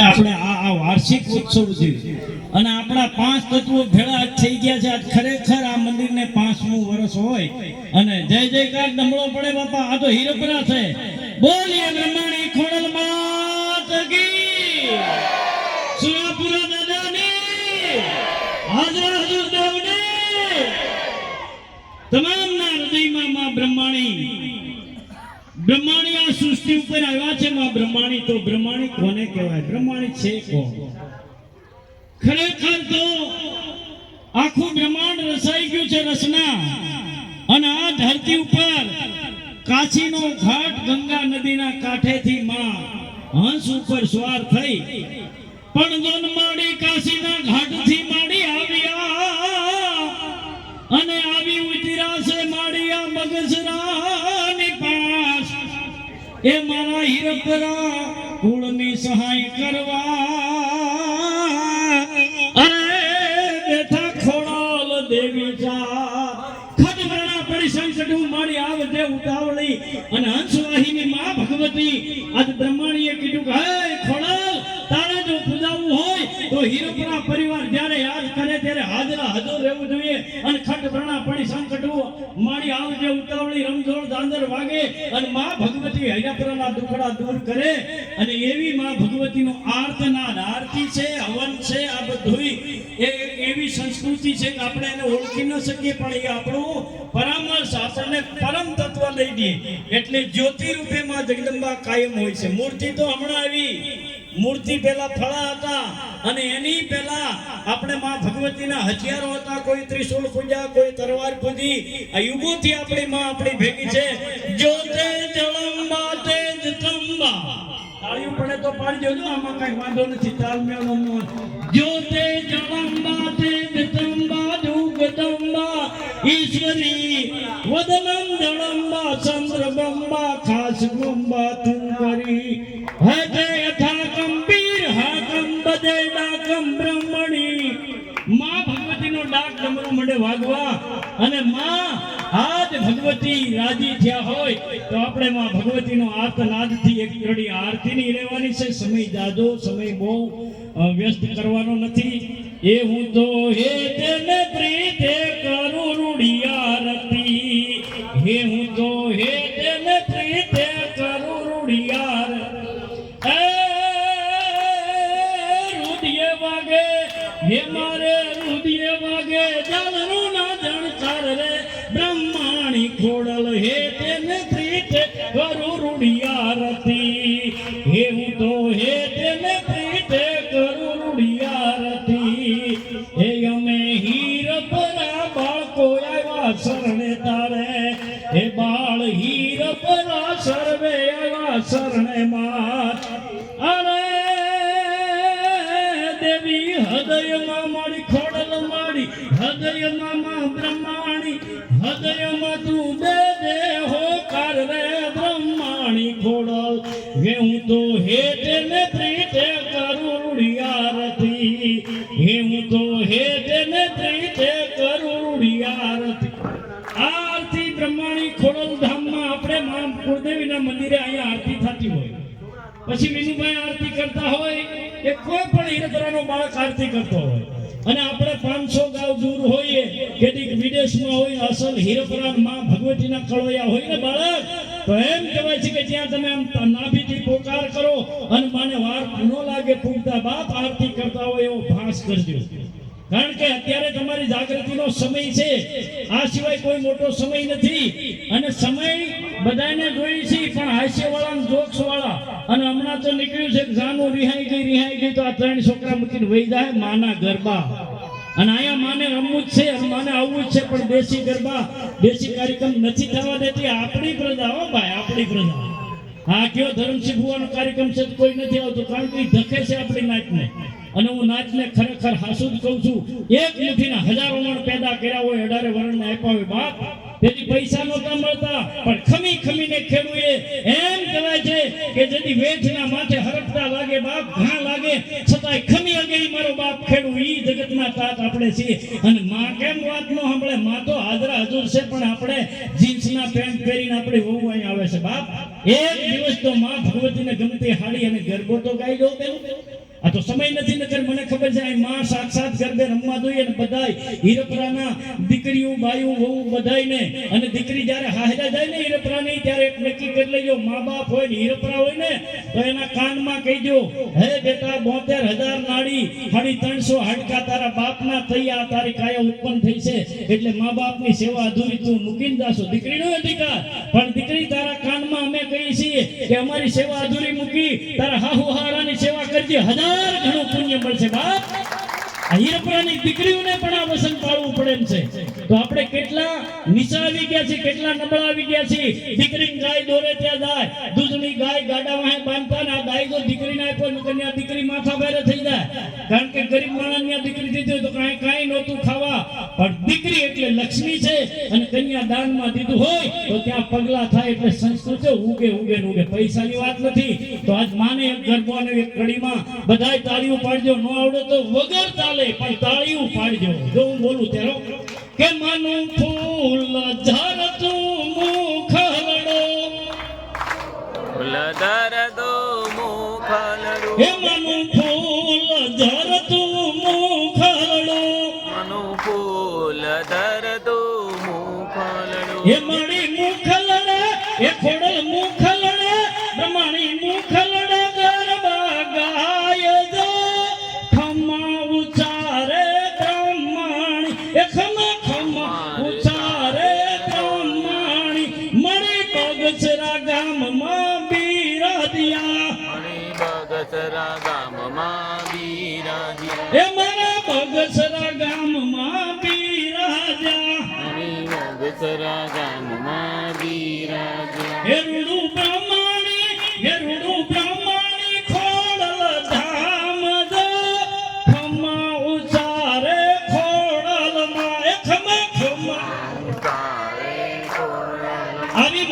આપણે આ વાર્ષિક ઉત્સવ છે. અને આપણા પાંચ તત્વો ભેળા થઈ ગયા છે. ખરેખર આ મંદિરને પાંચમું વર્ષ હોય. અને જય જયકાર નમળો પડે બાપા. આ તો હીરપરા છે. બોલીએ બ્રહ્માણી ખોડલ માત કી. સુરાપુરા દાદાની હાજર હજુર દેવની. તમામના હૃદયમાં માં બ્રહ્માણી બ્રહ્માણી આ સૃષ્ટિ ઉપર આવ્યા છે, માં બ્રહ્માણી. તો બ્રહ્માણી કોને કહેવાય? બ્રહ્માણી છે કોણ? ખરેખર તો આખું બ્રહ્માંડ રસાઈ ગયું છે રસના. અને આ ધરતી ઉપર કાશીનો ઘાટ ગંગા નદીના કાંઠેથી માં હંસ ઉપર સવાર થઈ. પણ જન્માડી કાશીના ઘાટથી માડી એ મારા હીરપરા કુળની સહાય કરવા અરે બેઠા ખોડાલ દેવી જા ખડમરણા પડી સંકટું મારી આવજે ઉતાવળી અને હંસવાહિની માં ભગવતી આજ બ્રહ્માણીએ કીધું કે હે ખોડાલ તારે જો પૂજાવું હોય તો હીરપરા પરિવાર જ્યારે યાદ કરે ત્યારે હાજરા હાજર રહેવું જોઈએ અને ખડમરણા પડી સંકટું મારી આવજે ઉતાવળી રમઝોળ દાંદર વાગે અને માં ભગવતી હૈયાપુરાના દુખડા દૂર કરે અને એવી માં ભગવતીનો આર્તનાદ, આરતી છે, હવન છે, આ બધુંય એ એવી સંસ્કૃતિ છે કે આપણે એને ઓળખી ન શકીએ, પણ એ આપણું પરામર્શ આપણને પરમ તત્વ લઈ દે. એટલે જ્યોતિ રૂપે માં જગદંબા કાયમ હોય છે. મૂર્તિ તો હમણાં આવી. મૂર્તિ પેલા ફળા હતા અને એની પેલા આપણે માં ભગવતીના હથિયારો હતા, કોઈ ત્રિશૂળ પૂજા, કોઈ તરવાર પૂજી. આ યુગોથી આપણી માં આપણી ભેગી છે. જ્યોતે જળંબા જ ત્રંબા તાળીઓ પડે તો પાડી જો આમાં કઈ વાંધો નથી. તાલ મેળો તે જળંબા તેજ ત્રંબા જુગદંબા ઈશ્વરી વદનમ વાગવા અને માં આજ ભગવતી રાજી થયા હોય તો આપણે માં ભગવતીનો આર્તનાદથી એક ઘડી આરતીની રહેવાની છે. સમય જાજો, સમય બહુ વ્યસ્ત કરવાનો નથી. એ હું તો હે તેને પ્રીતે કરું રૂડિયારતી હે હું તો હે તેને પ્રીતે કરું રૂડિયાર એ રુદિયે વાગે હે મારે રુદિયે વાગે જલનું ના જણકાર રે. બ્રહ્માણી ખોડલ હે તેને પ્રીતે કરું રૂડિયારતી હે હું તો હે તેને પ્રીતે કરું રૂડિયારતી હે અમે હીર હે હું તો હેઠ ને પ્રીતે કરુડિયારતી હે હું તો હેઠ ને કરુણિયારથી. કરુડિયારતી આરતી બ્રહ્માણી ખોડલ ધામમાં આપણે મા કુળદેવીના મંદિરે અહીંયા આરતી થતી હોય. પછી વિનુભાઈ આરતી કરતા હોય કે કોઈ પણ હીરપરાનો બાળક આરતી કરતો હોય. અને આપણે પાંચસો ગાવ દૂર હોઈએ, કેટલીક વિદેશમાં હોય, અસલ હીરપરા માં ભગવતીના કળોયા હોય ને બાળક તો એમ કહેવાય છે કે જ્યાં તમે આમ નાભીથી પોકાર કરો અને મને વાર ન લાગે પૂગતા બાપ આરતી કરતા હોય એવો ભાસ કરજો. કારણ કે અત્યારે તમારી જાગૃતિનો સમય છે. આ સિવાય કોઈ મોટો સમય નથી. અને સમય બધાને જોઈ છે, પણ હાસ્ય વાળા જોક્સ વાળા અને હમણાં તો નીકળ્યું છે જાનું રિહાઈ ગઈ રિહાઈ ગઈ, તો આ ત્રણ છોકરા મૂકીને વહી જાય, માના ગરબા. અને અહીંયા માને રમવું જ છે માને આવવું જ છે, પણ દેશી ગરબા, દેશી કાર્યક્રમ નથી થવા દેતી. આપણી પ્રજા હો ભાઈ, આપણી પ્રજા હા. કયો ધર્મ શીખવાનો કાર્યક્રમ છે કોઈ નથી આવતો, કારણ કે ધકે છે આપણી નાચને અને હું નાચને ખરેખર હાસુ કહું છું, એક મુઠીના હજારો મણ પેદા કર્યા હોય, અઢારે વર્ણને આપ્યા હોય બાપ. તેથી પૈસા નહોતા મળતા, પણ ખમી ખમીને ખેડૂએ એમ કહેવાય છે કે જેથી વેઠના માથે હરકતા લાગે બાપ, ઘા લાગે, છતાંય ખમી અગે ઈ મારો બાપ ખેડૂ ઈ જગતના તાત આપણે છીએ. અને માં કેમ વાત ન સાંભળે? માં તો હાજરા હજુર છે, પણ આપણે જીન્સના પેન્ટ પહેરીને આપણે વહુ અહીં આવે છે. બાપ, એક દિવસ તો માં ભગવતીને ગમતી હાડી અને ગરબો તો ગાઈ દો પેલું. આ તો સમય નથી, નકર મને ખબર છે માં સાક્ષાત ગરબે રમવા જોઈએ ને બધાય. હીરપરાના દીકરીઓ બાયુ વહુ બધાયને. અને દીકરી જ્યારે હાહરા જાય ને હીરપરાની, ત્યારે એક નક્કી કરી લેજો, મા બાપ હોય ને હીરપરા હોય ને, તો એના કાનમાં કહીજો, હે બેટા, બોતેર હજાર નાડી સાડી ત્રણસો હાડકા તારા આ તારી કાયા ઉત્પન્ન થઈ છે. એટલે મા બાપની સેવા અધૂરી તું મૂકીને જાશો. દીકરીનો અધિકાર. પણ દીકરી તારા કાનમાં અમે કહીએ છીએ કે અમારી સેવા અધૂરી મૂકી તારા હાહુ હારાની સેવા કરજે. હજાર ઘણું પુણ્ય મળશે બાપ. હીરપરાની દીકરીઓને પણ આ વસન પાળવું પડે એમ છે. તો આપણે કેટલા નીચા આવી ગયા છે કેટલા નબળા આવી ગયા છે દીકરી ગાય દોરે ત્યાં જાય. દૂધની ગાય ગાડા વાહે બાંધતા ને આ ગાય જો દીકરીને આપ્યો કન્યા દીકરી માથા ભારે થઈ જાય. કારણ કે ગરીબ માણસની ની દીકરી દીધી તો કાંઈ કાંઈ નહોતું ખાવા. પણ દીકરી એટલે લક્ષ્મી છે અને કન્યા દાનમાં દીધું હોય તો ત્યાં પગલા થાય એટલે સંસ્કૃત ઉગે ઉગે ઉગે પૈસાની વાત નથી. તો આજ માને એક ગરબો એક કડીમાં બધાય તાળીઓ પાડજો. ન આવડે તો વગર ચાલે પણ તાળીઓ પાડજો. જો હું બોલું ત્યારે કે માનું ફૂલ ઝરતું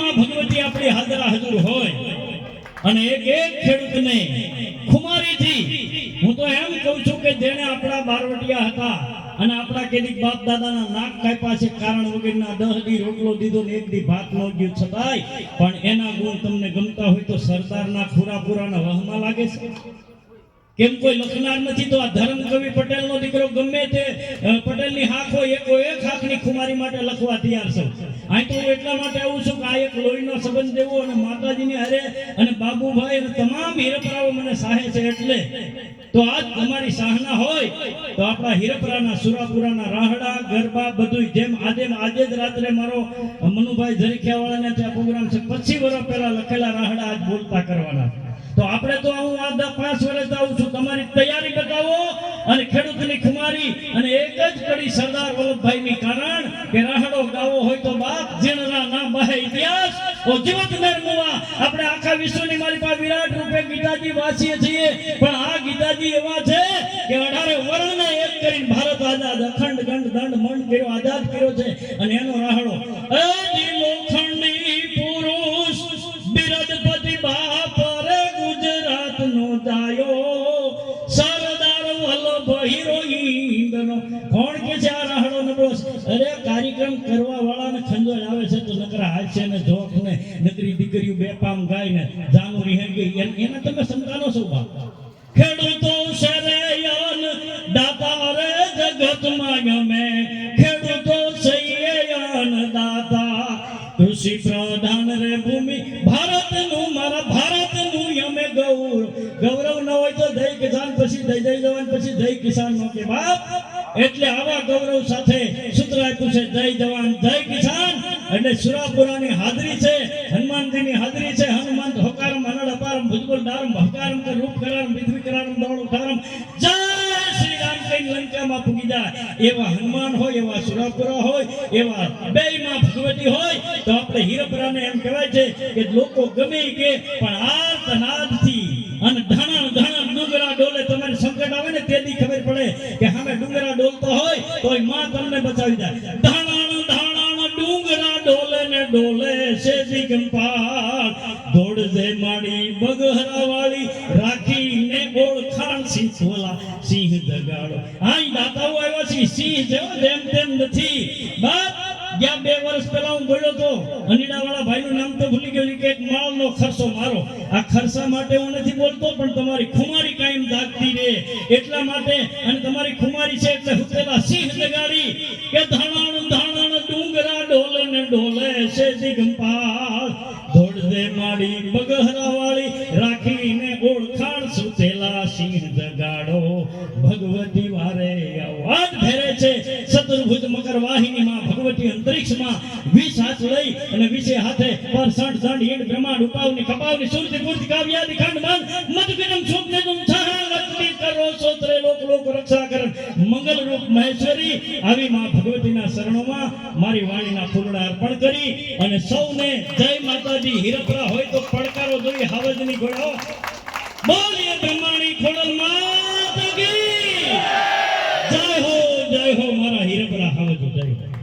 માં ભગવતી આપણી હાજરા હજુર હોય. અને એક એક ખેડૂતને ખુમારીથી, હું તો એમ કહું છું કે જેને આપણા બારવટિયા હતા અને આપણા કેટલીક બાપ દાદાના નાક કાપ્યા છે, કારણ વગરના દહ દી રોટલો દીધો ને એક દી ભાત નો ગયું છતાંય, પણ એના ગુણ તમને ગમતા હોય તો સરદારના ખુરાપુરાના વહમાં લાગે છે. કેમ કોઈ લખનાર નથી તો આ ધર્મ કવિ પટેલનો દીકરો ગમે તે પટેલની હોય, એકો એક હાકની ખુમારી માટે લખવા તૈયાર છું. અહીં તો હું એટલા માટે આવું છું કે આ એક લોહીનો સંબંધ દેવો અને માતાજીની હરે અને બાબુભાઈ અને તમામ હીરપરાઓ મને સાહે છે એટલે તો આજ તમારી સાહના હોય તો આપણા હીરપરાના, સુરાપુરાના રાહડા, ગરબા બધું જેમ આજે આજે જ રાત્રે મારો મનુભાઈ ઝરીખિયાવાળાને ત્યાં પ્રોગ્રામ છે. પચીસ વર્ષ પહેલા લખેલા રાહડા આજ બોલતા કરવાના. તો આપણે તો હું આ પાંચ વર્ષ આવું છું. અને ખેડૂતની ખુમારી અને એક જ કડી સરદાર વલ્લભભાઈની કારણ કે રાહડો ગાવો હોય તો બાપ જીણના નામ બહે ઇતિહાસ. ઓ જીવત નિર્મુવા આપણે આખા વિશ્વની મારી પાસે વિરાટ રૂપે ગીતાજી વાંચીએ છીએ. પણ આ ગીતાજી એવા છે કે અઢારે વર્ણને એક કરીને ભારત આઝાદ અખંડ ગંડ, દંડ, મંડ કર્યો, આઝાદ કર્યો છે. અને એનો રાહડો દીકરીઓ બેપામ ગાય ને જાનું રીહે ગઈ. તમે સંતાનો છો બાપ? ખેડૂતો શરયન દાતા રે અમે ખેડૂતો સૈયન દાતા કૃષિ પ્રધાન રે ભૂમિ ભારતનું મારા ભારતનું અમે ગૌરવ ગૌરવ ન હોય તો જય કિસાન પછી જય જય જવાન પછી જય કિસાન કે બાપ? એટલે આવા ગૌરવ સાથે સૂત્ર છે જય જવાન, જય કિસાન. એટલે સુરાપુરાની હાજરી છે, હનુમાનજીની હાજરી છે, હનુમંત હોકારમ અનડ અપારમ, ભુજબલ દારમ ભકારમ કે રૂપ કરારમ વિધ્વી કરારમ, દોડ ઉઠારમ જય શ્રી રામ કઈ લંકામાં પૂગી જાય. એવા હનુમાન હોય, એવા સુરાપુરા હોય, એવા બેયમાં ભગવતી હોય, તો આપણે હીરપુરાને એમ કહેવાય છે કે લોકો ગમે કે, પણ આર્ત નાદથી અને ધાણા ધાણા ડુંગરા ડોલે તમારે સંકટ આવે ને તેથી ખબર પડે કે સામે ડુંગરા ડોલતો હોય તોયમાં તમને બચાવી જાય. ધાણા ધાણા ડુંગરા ડોલે ને ડોલે છે ગંપાળ દોડજે માડી બગહરા વાળી રાખીને ઓળખાણ સિંહલા સિંહ જગાડો. આઈ દાતાઓ આવ્યા છે સિંહ જેમ તેમ નથી બાપ ગયા બે વર્ષ પહેલા હું બોલ્યો તો અનીડાવાળા ભાઈનું નામ તો ભૂલી ગયો કે એક માળનો ખર્ચો મારો. આ ખર્ચા માટે હું નથી બોલતો, પણ તમારી ખુમારી કાયમ જાગતી રહે. એટલા માટે અને તમારી ખુમારી છે એટલે હુતેલા સિંહ લગાડી કે ધાણાણ ધાણાણ ડુંગરા ડોલે ને ડોલે છે દિગંપાળ ધોળદે માડી બગહરા વાળી રાખીને ઓળખાણ સુતેલા સિંહ જગાડો. ભગવતી વારે અવાજ ભેરે છે. ચતુર્ભુજ મકર વાહિની અંતરિક્ષમાં વિષ હાથ લઈ અને વિષે હાથે પર સઠ સંડ હિંડ બ્રહ્માંડ ઉપાવની, કપાવની, સુરતી, પૂર્તિ, કાવ્યાદિ ખંડ મન મધુકરમ શુભનેતુમ છહા લક્ષ્મી કરો સોત્રે, લોક લોક રક્ષા કરન મંગલ રૂપ, મહેશ્વરી, આવી માં ભગવતીના શરણોમાં મારી વાણીના ફૂલડા અર્પણ કરી અને સૌને જય માતાજી. હિરપરા હોય તો પડકારો જોઈ હાવજની ઘોડો બોલીએ બ્રહ્માણી ખોડલ માતા જય હો જય હો મારા હિરપરા, હાવજ, જય હો.